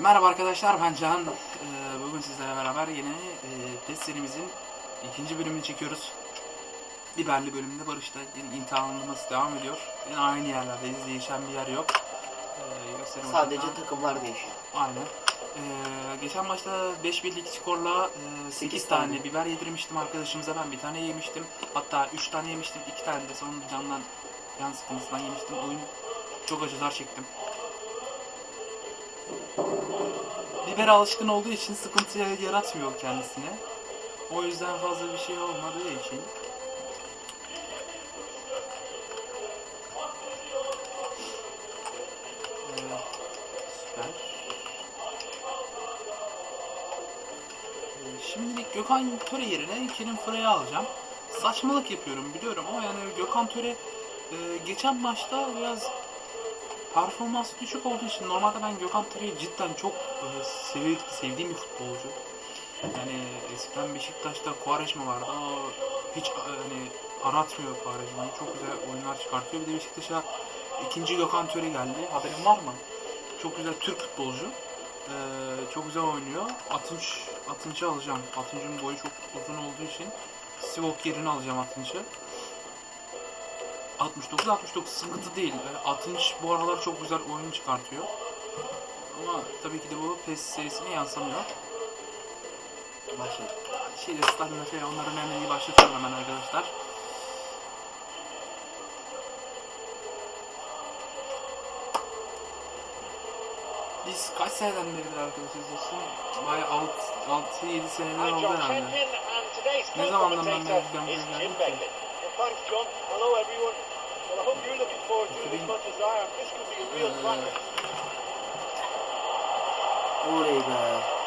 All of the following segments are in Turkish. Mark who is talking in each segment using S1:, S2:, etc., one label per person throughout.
S1: Merhaba arkadaşlar ben Can. Ee, Bugün sizlerle beraber yine e, PES serimizin ikinci bölümünü çekiyoruz. Biberli bölümünde Barış'ta yine imtihanımız devam ediyor. Yine aynı yerlerdeyiz. Değişen bir yer yok. Ee,
S2: Sadece
S1: açısından-
S2: takımlar değişiyor.
S1: Aynen. Ee, geçen maçta 5 birlik skorla e, 8
S2: Sekiz
S1: tane
S2: tane.
S1: biber yedirmiştim arkadaşımıza. Ben bir tane yemiştim. Hatta 3 tane yemiştim. 2 tane de sonunda candan can sıkıntısından yemiştim. Oyun çok acılar çektim. Biber alışkın olduğu için sıkıntı yaratmıyor kendisine. O yüzden fazla bir şey olmadığı için Süper. Ee, Şimdilik Gökhan Töre yerine Kerim Fıra'yı alacağım. Saçmalık yapıyorum biliyorum ama yani Gökhan Töre e, geçen maçta biraz performans düşük olduğu için normalde ben Gökhan Töre'yi cidden çok e, sev- sevdiğim bir futbolcu. Yani eskiden Beşiktaş'ta Quaresma vardı. O hiç e, hani aratmıyor Quaresma'yı. Çok güzel oyunlar çıkartıyor. Bir de Beşiktaş'a ikinci Gökhan Töre geldi. Haberin var mı? Çok güzel Türk futbolcu. Ee, çok güzel oynuyor. Atınç, Atınç'ı alacağım. Atınç'ın boyu çok uzun olduğu için Sivok yerini alacağım Atınç'ı. 69 69 sıkıntı değil. Ee, Atınç bu aralar çok güzel oyun çıkartıyor. Ama tabii ki de bu PES serisine yansımıyor.
S2: Başladı.
S1: Şeyde stamina falan onların hemen iyi başlatıyorum hemen arkadaşlar. Biz kaç seneden beridir arkadaşız dostum? Bayağı 6-7 seneler oldu herhalde. Ne zamandan ben
S3: co-commentator
S1: ben
S3: thanks John. Hello everyone. I hope you're looking forward to it as much as I am. This could be a real cracker.
S2: Oley be.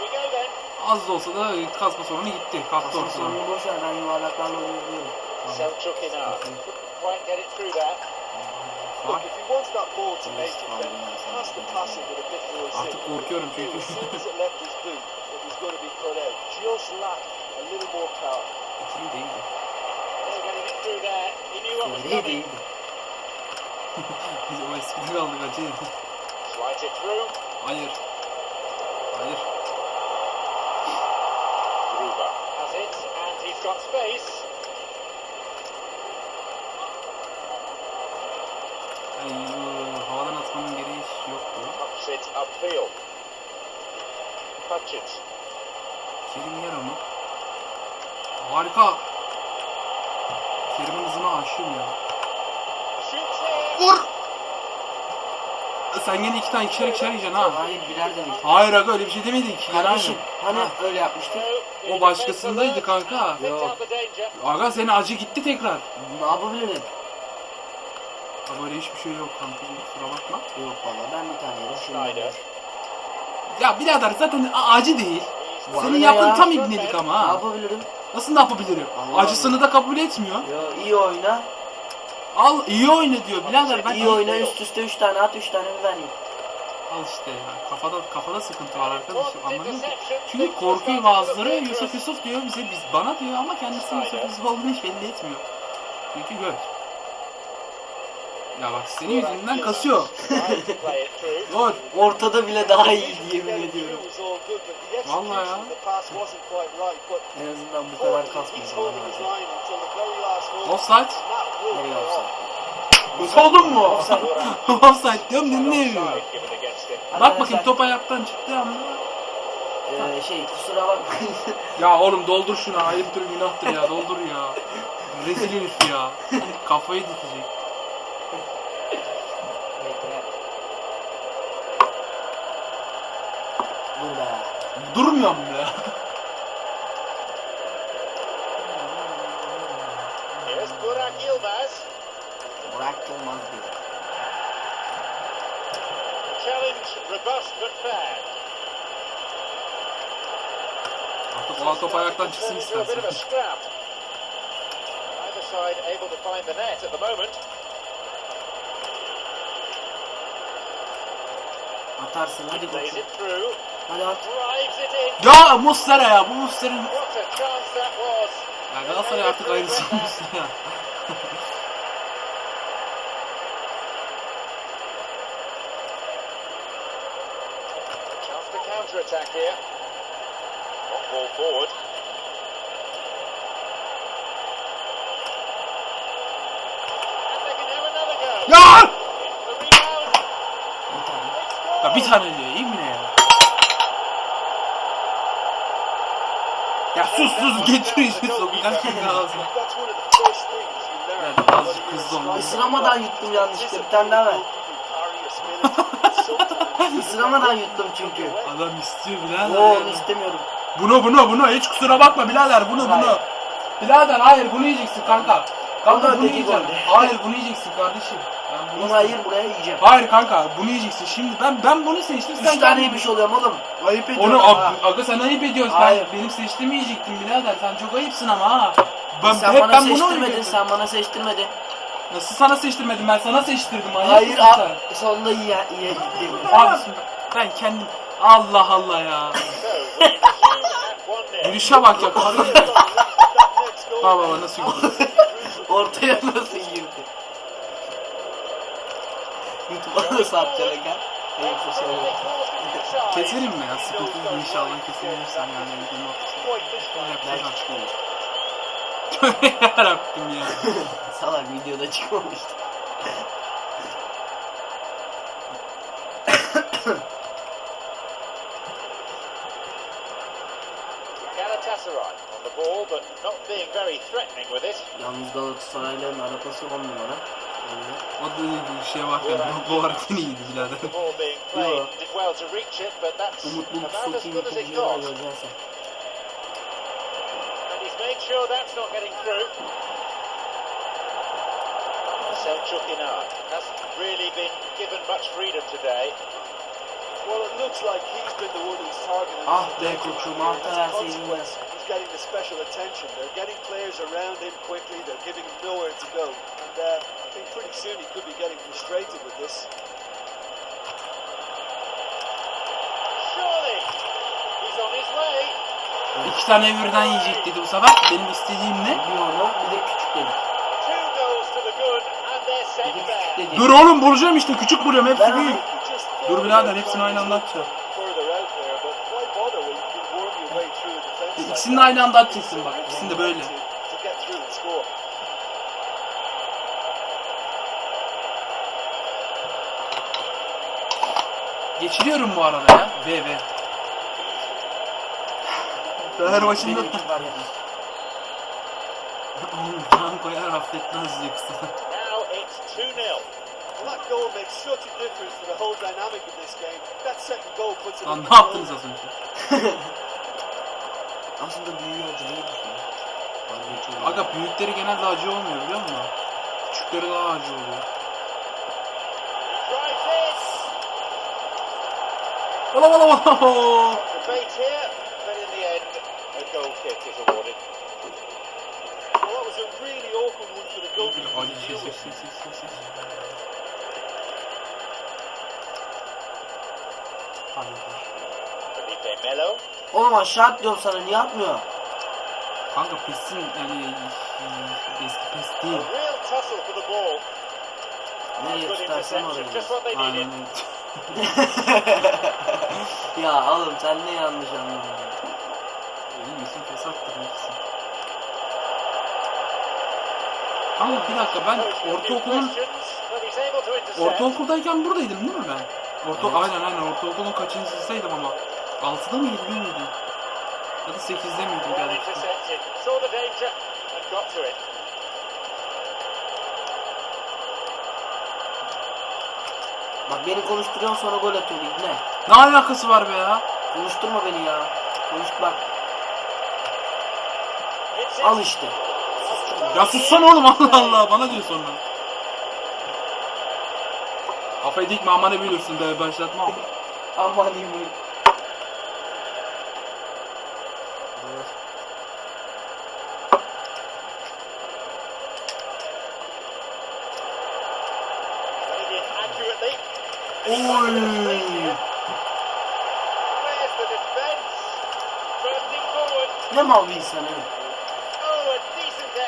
S3: We go then.
S1: Az da olsa da kasma sorunu gitti. Kalktı
S2: Aslında
S1: ortadan.
S2: sorunu boş ver ben yuvarlaklarla oynayabiliyorum.
S3: İn now. Couldn't quite get it through there. Look, if he wants that ball to make it, then he has to pass it with a bit more zip.
S1: Artık korkuyorum
S3: He
S1: çünkü.
S3: as soon as it left his boot, it was going to be cut out. Just lacked a little more power.
S1: İkili değildi.
S3: Still getting it through there. He knew what was
S2: Öyle
S3: coming.
S2: değildi.
S1: Biz o eskide kaldık acı. Hayır. Hayır.
S3: Gruber has it, and he's got space.
S1: Ay, havadan atmanın gereği yoktu.
S3: Puts it upfield. Hutchins.
S1: Kerim yer onu. Harika. Kerim'in hızına aşığım ya.
S3: Shoots it.
S1: Vur! Sen yine iki tane ikişer ikişer yiyeceksin ha.
S2: Hayır birer demiş.
S1: Hayır aga öyle bir şey demedik.
S2: Kardeşim hani
S1: Ha.
S2: öyle yapmıştık.
S1: O başkasındaydı kanka.
S3: Danger.
S1: Aga senin acı gitti tekrar.
S2: Ne yapabilirim?
S1: Ha böyle hiçbir şey yok kanka kusura bakma.
S2: Yok valla ben bir tane yedim. Şimdi.
S1: Ya birader zaten a- acı değil.
S2: Bana
S1: Senin
S2: ne
S1: yaptığın
S2: ya?
S1: tam ibnelik ama
S2: ne
S1: ha.
S2: yapabilirim?
S1: Nasıl ne yapabilirim?
S2: Allah
S1: Acısını da kabul etmiyor.
S2: Yo iyi oyna.
S1: Al iyi oyna diyor birader ben
S2: iyi oyna üst üste 3 tane at 3 tane ye.
S1: Al işte ya kafada kafada sıkıntı var arkadaşım anladın mı? Çünkü korkuyor bazıları Yusuf Yusuf diyor bize biz bana diyor ama kendisi Yusuf Yusuf olduğunu hiç belli etmiyor. Çünkü göt. Ya bak senin yüzünden kasıyor. Dur.
S2: Ortada bile daha iyi yemin ediyorum.
S1: Vallahi ya.
S2: En azından bu kadar kasmıyor.
S1: Offside.
S2: Nereye offside?
S1: Soldun mu?
S2: Offside.
S1: Diyorum dinlemiyor. Bak bakayım top ayaktan çıktığı anda.
S2: Ee, şey kusura bakmayın.
S1: Ya oğlum doldur şunu ayıptır günahtır ya doldur ya. Rezil herif ya. Kafayı dikecek.
S2: Dur be.
S1: Durmuyorum ya.
S3: Here's Burak Yilmaz.
S2: Burak Yılmaz diyor.
S3: Challenge robust but fair.
S1: Artık o top ayaktan çıksın
S3: Into a bit of a
S1: istersen.
S3: scrap. Either side able to find the net at the moment.
S2: Atarsın hadi
S3: Plays
S2: koçum.
S3: it through.
S2: Hadi at.
S3: Drives it in.
S1: Ya Muslera ya bu Muslera'nın...
S3: What a chance that was.
S1: Ya Galatasaray artık ayrılsın Muslera.
S3: Chance to counter-attack here. Forward.
S1: Ya! Ya bir tane diyor. iyi mi ne ya? Ya sus sus getir işte sokacağım şimdi ağzına. Evet, azıcık hızlı olmalı.
S2: Isıramadan yuttum yanlışlıkla. Bir tane daha ver. Isıramadan yuttum çünkü.
S1: Adam istiyor birader.
S2: Oo onu istemiyorum.
S1: Bunu bunu bunu hiç kusura bakma birader bunu bunu.
S2: Hayır.
S1: Birader hayır bunu yiyeceksin kanka. Kanka
S2: Ama
S1: bunu yiyeceksin. Hayır bunu yiyeceksin kardeşim. Ben bunu
S2: Bunu hayır buraya yiyeceğim.
S1: Hayır kanka bunu yiyeceksin. Şimdi ben ben bunu seçtim sen
S2: Üç tane yemiş oluyorum oğlum. Ayıp ediyorum
S1: Onu
S2: ha.
S1: ag- aga sen ayıp ediyorsun.
S2: Hayır.
S1: Ben benim seçtiğimi yiyecektin birader. Sen çok ayıpsın ama ha. Ben
S2: sen
S1: hep
S2: bana
S1: ben bunu
S2: seçtirmedin,
S1: oynuyorum.
S2: sen bana seçtirmedin.
S1: Nasıl sana seçtirmedim ben sana seçtirdim. Manyak
S2: Hayır,
S1: mısın
S2: a-
S1: sen?
S2: sonunda iyi iyi.
S1: Abi ben kendim Allah Allah ya.
S3: So, we resume at 1-0.
S1: Gülüşe bak ya karı.
S3: Next goal
S1: Baba nasıl gidiyor?
S2: Ortaya nasıl girdi? YouTube'a nasıl atacaksın aga? Evet bu şey olur.
S1: Keserim mi ya? Sıkıntı yok inşallah kesebilirsem yani videonun ortasında. Yapacağız artık. Yarabbim ya.
S2: Salak videoda çıkmamıştı.
S3: Galatasaray on the ball, but not being very threatening with it.
S2: Yalnız Galatasaray'ların arabası 10 numara. Öyle.
S1: O da bir şey var ya. Bu, bu haritanın iyiydi birader.
S3: The ball being played, did well to reach it, but that's
S2: Umutluluk
S3: about as
S2: sokayım
S3: good as it
S2: ikinci yarı
S3: got.
S2: göreceksin.
S3: And he's made sure that's not getting through. Selçuk Inar hasn't really been given much freedom today.
S4: Well, it looks like he's been the one who's targeted.
S2: Ah be koçum ah da
S4: As a getting the special attention. They're getting players around him quickly. They're giving him nowhere to go. And uh, I think pretty soon he could be getting frustrated with this.
S3: Surely he's on his way.
S1: İki tane birden yiyecek dedi bu sefer. Benim istediğim ne?
S2: Bir de küçük dedi. Bir de küçük.
S1: Dur oğlum vuracağım işte küçük vuruyorum hepsi büyük. Dur birader hepsini aynı anda atacağım.
S4: Further out there, but why bother when you can worm your way through the defense? like
S1: İkisini de aynı anda atacaksın bak. İkisini de böyle. Geçiriyorum bu arada ya. V V. Fenerbahçe'nin
S2: Benimki var ya.
S1: Oğlum kan koyar affetmez yoksa.
S3: Now it's 2 0.
S4: Well, that goal makes such a difference to the whole dynamic of this game. That second goal puts it
S1: Lan
S4: in
S1: ne yaptınız az önce?
S2: Aslında büyüğü acılıyor musun? Vazgeçiyorum.
S1: Aga büyükleri genelde acı olmuyor biliyor musun? Küçükleri daha acı oluyor. Ola ola ola.
S3: Debate here, but in the end, a goal kick is awarded.
S4: Well, that was a really awkward one for the goalkeeper to
S1: Acı
S4: deal
S1: şey seç seç seç seç. Hadi.
S2: Oğlum aşağı atlıyorum sana niye atmıyor?
S1: Kanka pesin yani eski pes değil.
S2: Nereye tutarsan oraya.
S1: Aynen
S2: ya oğlum sen ne yanlış anladın?
S1: İyi misin pes attın hepsi. Kanka bir dakika ben ortaokulun ortaokuldayken buradaydım değil mi ben? Orta
S2: Evet.
S1: aynen aynen ortaokulun kaçıncı sınıftaydım ama 6'da mı 7'de miydim? Ya da 8'de miydim
S3: Well
S1: yani?
S3: intercepted. Saw the danger and got to it.
S2: Bak beni konuşturuyorsun sonra gol atıyor ne?
S1: Ne alakası var be ya?
S2: Konuşturma beni ya. Konuş bak al işte.
S1: Ya sussana oğlum Allah Allah bana diyor sonra. Kafayı dikme ama ne biliyorsun be başlatma.
S2: Aman iyi bu.
S3: Played in accurately.
S1: Oy.
S2: Ne mal bir insan evet.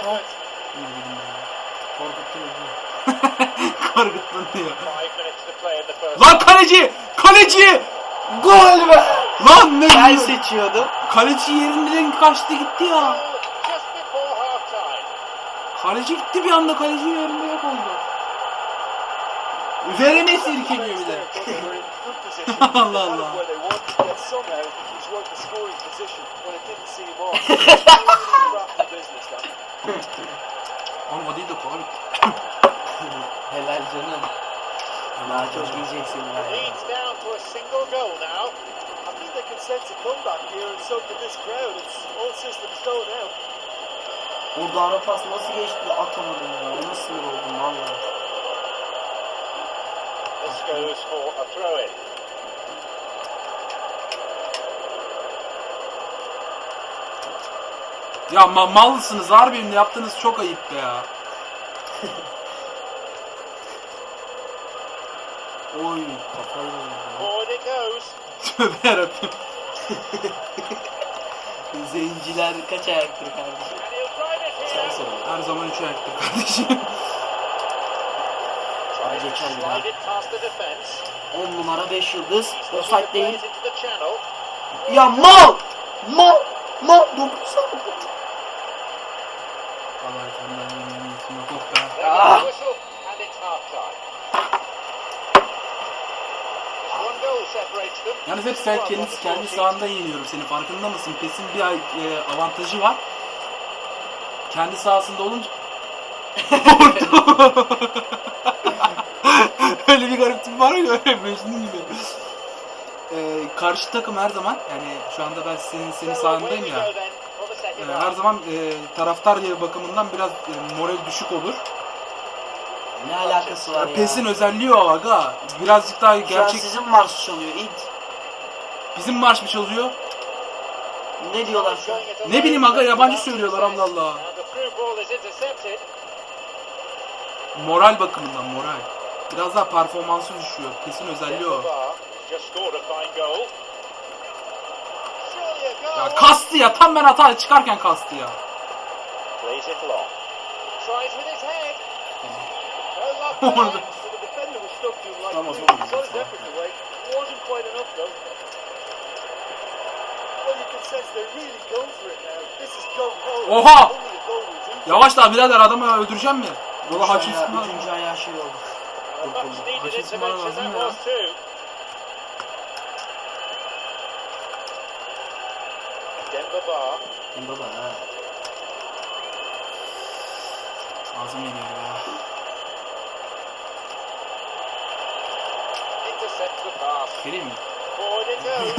S3: Oh.
S2: Korkuttun beni.
S1: Korkuttun diyor. Lan kaleci! Kaleci! Gol be! Lan ne
S2: Ben
S1: diyor?
S2: seçiyordum.
S1: Kaleci yerinden kaçtı gitti ya. Kaleci gitti bir anda kaleci yerinde yok oldu. Üzerine sirkeliyor bir de. Allah Allah. Oğlum o değil de kolay.
S2: Helal canım. Daha çok yiyeceksin
S3: The
S2: ben.
S3: lead's down to a single goal now.
S4: I think they can sense a comeback here and so can this crowd. It's all systems go now.
S2: Orada ara pas nasıl geçti atamadım ya. Ona sinir oldum valla.
S3: Goes for a throw in.
S1: Ya ma mallısınız harbiden yaptığınız çok ayıp be ya.
S2: Oy kafayı yedim.
S3: Forward it goes.
S1: Tövbe yarabbim.
S2: Zenciler kaç ayaktır kardeşim?
S3: And he'll drive it
S2: Sen
S3: here.
S2: söyle.
S1: Her zaman üç ayaktır kardeşim.
S3: To
S2: Geçen bir daha.
S3: slide it past the defence.
S2: 10 numara 5 yıldız. Offside değil. Ya mal! Mal! Mal! Dokunsana.
S1: Vallahi senden yemin yok be.
S2: Ah.
S1: Yalnız hep sen kendi, kendi sahanda yeniyorum seni farkında mısın? PES'in bir e, avantajı var. Kendi sahasında olunca Öyle bir garip tip var ya öyle Mecnun gibi. Ee, karşı takım her zaman yani şu anda ben senin senin
S3: we
S1: ya. Ee,
S3: half.
S1: her zaman e, taraftar yeri bakımından biraz e, moral düşük olur.
S2: Ne alakası var ya?
S1: PES'in özelliği o aga. Birazcık daha
S2: Şu an
S1: gerçek.
S2: sizin marş çalıyor. İt.
S1: Bizim marş mı çalıyor?
S2: Ne diyorlar şu an?
S1: Ne bileyim aga yabancı söylüyorlar Allah Allah.
S3: And the through ball is intercepted.
S1: Moral bakımından moral. Biraz daha performansı düşüyor. Kesin özelliği o. Ya kastı ya tam ben hata çıkarken kastı ya. Orada. Oha! Yavaş daha birader adamı öldüreceğim mi? Valla
S2: ayağı-
S1: ismi
S2: Üçüncü ayağı şey oldu.
S1: Açısı bana lazım ya.
S3: Bar.
S2: Baba ha.
S1: Ağzım yanıyor ya.
S3: intercepts the pass.
S1: Vereyim mi?
S3: Forward it goes.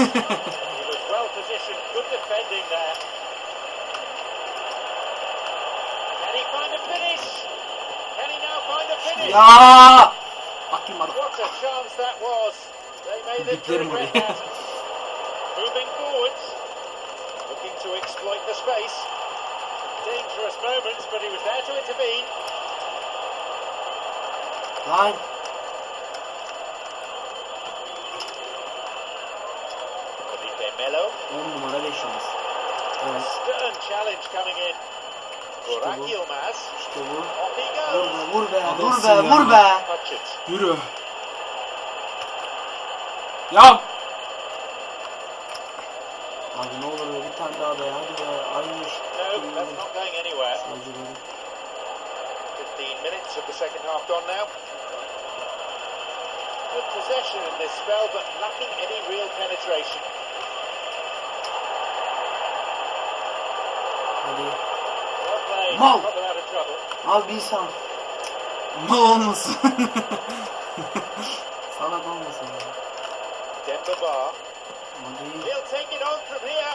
S3: he was well positioned. Good defending there. Can he find a finish? Can he now find a finish?
S1: Ya! Bakayım adam.
S3: What a chance that was. They may live to
S1: Diplerim
S3: regret
S1: oraya.
S3: that. Moving forwards. Looking to exploit the space. Dangerous moments, but he was there to intervene.
S2: Lan.
S3: Felipe Melo.
S2: 10 numara 5 yıldız. Evet.
S3: Stern challenge coming in. Burak
S2: bu.
S3: Yilmaz.
S2: İşte bu.
S3: Off he
S2: Vur
S3: goes.
S2: be, vur be, vur
S1: Adamsın
S2: be,
S1: ya.
S2: vur be.
S3: Hutchins.
S1: Yürü. Ya!
S2: Abi ne olur be, bir tane daha be, hadi be. Aynı işte.
S3: No, that's not going anywhere.
S2: Acıları.
S3: 15 minutes of the second half gone now. Good possession in this spell, but lacking any real penetration.
S2: Hadi. Mal. Al bir san.
S1: Mal olmasın.
S2: Salak olmasın ya. Hadi.
S3: He'll take it on from here.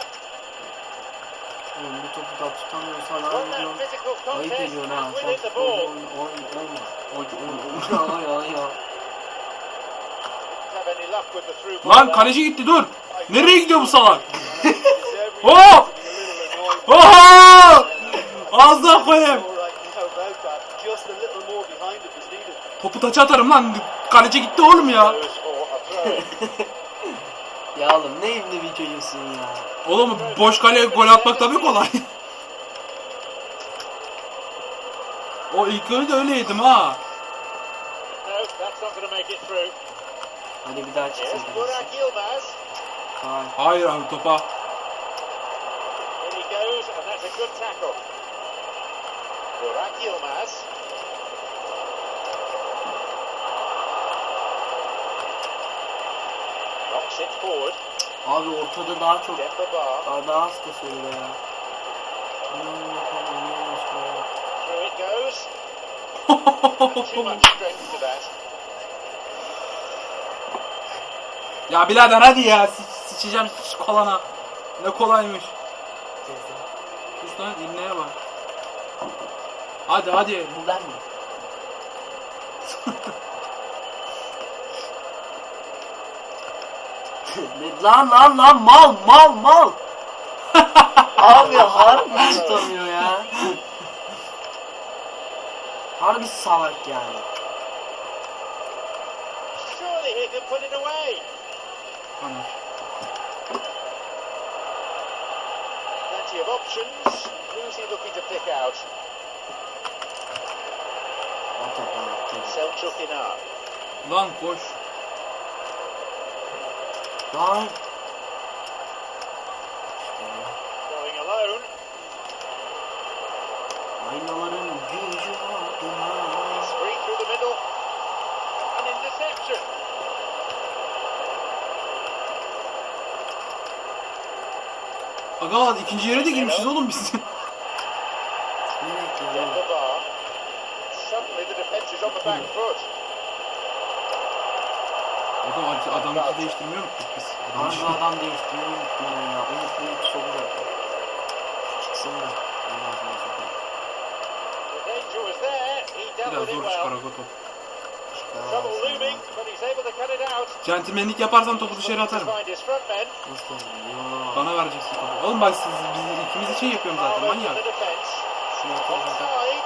S2: Oğlum bu topu da tutamıyorsan
S3: physical
S2: Ayıp ediyorsun ha. Sen
S3: any luck with the through ball
S1: Lan kaleci gitti dur. Nereye gidiyor bu salak?
S4: There's every
S1: Oh!
S4: reason to be a little annoyed.
S1: Oha! Ağzına koyayım. Topu taça atarım lan. Kaleci gitti oğlum ya.
S2: Ya oğlum ne ibne bir çocuksun ya.
S1: Oğlum boş kaleye gol atmak tabii kolay. o ilk golü de öyle yedim ha.
S2: Hadi bir daha çıksın.
S1: Hayır abi topa.
S3: In he goes, and that's a good tackle. Burak Yilmaz. Knocks it forward.
S2: Abi ortada daha çok daha, daha az kasıyor ya.
S3: Through it goes. Too much strength to that.
S1: ya birader hadi ya. Sıç, sıçacağım şu kolana. Ne kolaymış. Lan inleye bak. Hadi hadi.
S2: Bu ben mi? Ne- lan lan lan mal mal mal. Abi harbi tutamıyor ya. Harbi salak yani.
S3: Surely he can put it away. Plenty of options. Who's he looking to pick out?
S2: O topa attı.
S3: Selçuk Inar.
S1: Lan koş.
S2: Lan.
S3: Going alone.
S2: Aynaların gücü.
S3: He's free through the middle. An interception.
S1: Aga ikinci yere de girmişiz oğlum biz.
S2: Ne bekliyor oğlum?
S3: Demba Ba. İs on the back foot.
S1: Adam adamı değiştirmiyor muyduk biz? Adam
S2: Harbi adam değiştirmeyi unuttum ben ya. Unutmayıp soru zaten. Çıksın da.
S1: Biraz zor çıkar
S3: well.
S1: aga top.
S3: Trouble looming, but he's able to cut it out.
S1: Centilmenlik yaparsan topu dışarı atarım.
S3: find his front men.
S2: Nasıl?
S1: Bana vereceksin topu. Oğlum bak siz biz ikimiz için yapıyorum zaten manyak.
S2: Şunu.
S3: Offside.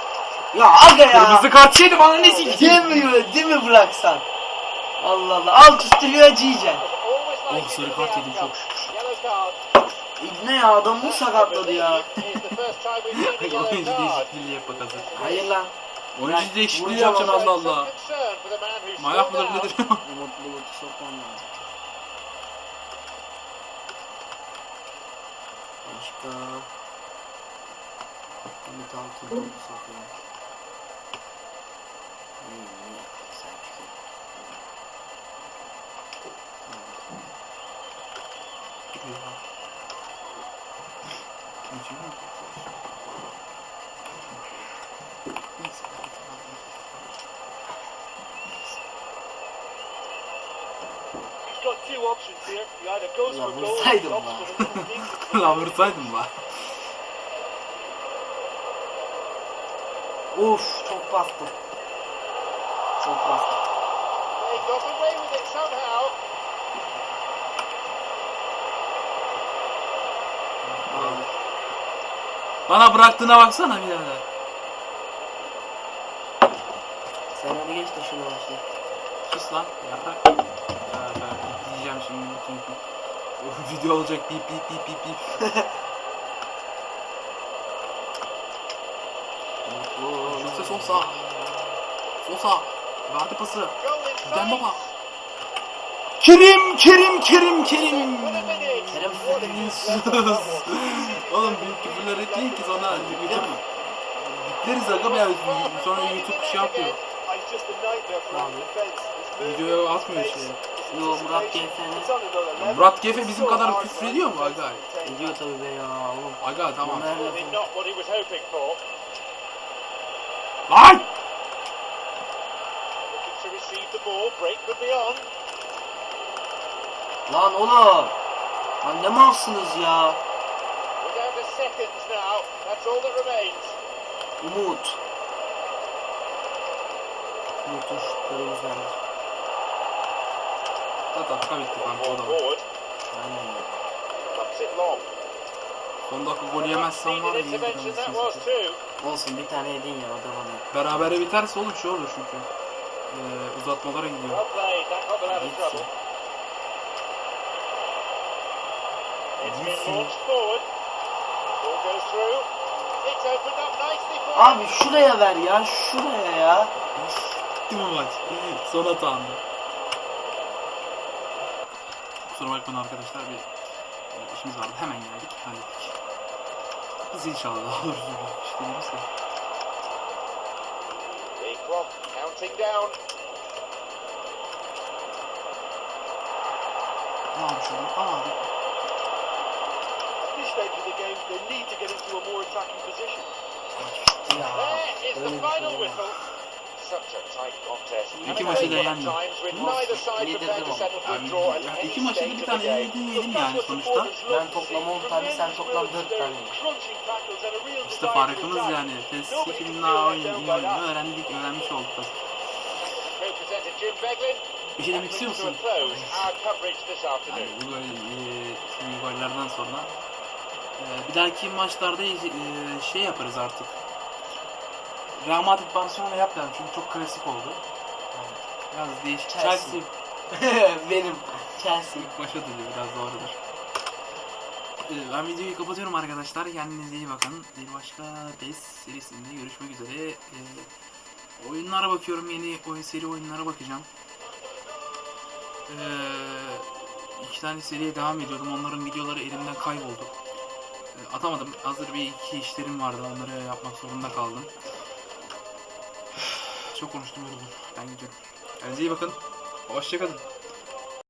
S2: Ya aga ya.
S1: Kırmızı kart yedi bana ne sikeyim?
S2: Değil mi? Değil mi bıraksan? Allah Allah. Alt üstü acı yiyeceksin.
S1: Oh, sarı kart yedim, çok.
S2: İbne ya adamı sakatladı ya.
S1: Oyuncu değişikliği yap bak hazır.
S2: Hayır lan.
S1: Oyuncu değişikliği yapacaksın. Allah Allah.
S3: Still
S1: mıdır nedir?
S2: Umut bulutu sokmam lazım. Başka. Altın topu sokuyor. İyi, iyi. Sen çıkıyor.
S4: He's got two options here. He either goes
S2: Ya
S4: for goal or
S2: vursaydım lan.
S4: for the little dink.
S1: Lan vursaydım lan.
S2: Uf çok bastı. Çok bastı.
S3: They got away with it somehow.
S2: Abi.
S1: Bana bıraktığına baksana birader.
S2: Sen onu geç de şunu başla.
S1: Sus lan. Yarrak. Ya ben diyeceğim şimdi bütün video olacak bip bip bip bip bip. Şutsa sol sağ. Sol sağ. Verdi pası.
S3: Goal inside.
S1: Gel baba. Kerim, Kerim, Kerim, Kerim.
S2: Kerem
S1: Sus. Oğlum büyük küfürler etmeyin ki sonra YouTube bitleriz aga ya sonra YouTube şey yapıyor.
S4: He's just a nightmare for our defence. His movement,
S1: Videoya atmıyor şey.
S2: Yo Murat
S4: level.
S1: Murat Gefe bizim kadar küfür ediyor mu aga?
S2: Ediyor tabii be ya oğlum.
S1: Aga tamam.
S2: Bunlar
S3: Probably
S2: lafı.
S3: not what he was hoping for.
S1: Lan!
S3: Looking to receive the ball. Break could be on.
S2: Lan oğlum. Lan ne malsınız ya?
S3: We're down to seconds now. That's all that remains.
S2: Umut. Umut'un şutları güzeldir.
S1: Zaten dakika bitti kanka o da. var.
S2: Aynen
S3: long.
S1: Son dakika gol yemezsen var ya iyi.
S2: Olsun bir tane yedin ya o da bana.
S1: Berabere biterse oğlum şey olur çünkü. Ee, uzatmalara gidiyor.
S3: Well played. That got them out of
S2: Gitsin.
S3: trouble. It's been
S1: Gitsin.
S3: launched forward. Ball goes through. It's opened up nicely for him.
S2: Abi şuraya ver ya şuraya ya.
S1: Bitti mi maç? Son hatamdı. Kusura bakmayın arkadaşlar bir e, işimiz vardı. Hemen geldik. Hallettik. Hız inşallah doğrusu. İşte değiliz de.
S3: The clock counting down.
S1: Al abi şunu. Al abi.
S4: At this stage of the game, they need to get into a more attacking position.
S2: Ya
S3: There is
S2: öyle
S3: the
S2: bir şey
S3: final
S2: olmaz.
S3: whistle. Such a tight contest.
S1: İki
S3: And
S1: maçı
S3: a
S1: da
S3: great
S1: yendim.
S3: times with
S1: Ama
S3: neither side
S2: yedirdim
S3: prepared to
S2: ama.
S3: settle for a
S1: Yani,
S3: draw at
S1: ya
S3: any
S1: iki maçta
S3: stage
S1: bir
S3: of
S1: tane
S3: the game.
S1: yedin yedim yani sonuçta.
S2: Ben toplam 10 tane, sen toplam 4 tane.
S1: İşte farkımız yani. PES 2000 daha oyun, oyunu öğrendik, öğrenmiş olduk. Bir şey demek istiyor musun? Yani bu gol, e, gollerden sonra e, bir dahaki maçlarda e, şey yaparız artık. Real Madrid Barcelona yapmayalım çünkü çok klasik oldu. Biraz değişik.
S2: Chelsea.
S1: Chelsea
S2: Benim Chelsea.
S1: başa dönüyor biraz doğrudur. E, Ben videoyu kapatıyorum arkadaşlar. Kendinize iyi bakın. Bir başka PES serisinde görüşmek üzere. E, oyunlara bakıyorum. Yeni oyun seri oyunlara bakacağım. Ee, iki tane seriye devam ediyordum. Onların videoları elimden kayboldu. Ee, atamadım. Hazır bir iki işlerim vardı. Onları yapmak zorunda kaldım. Çok konuştum. Ben gidiyorum. Kendinize iyi bakın. Hoşçakalın.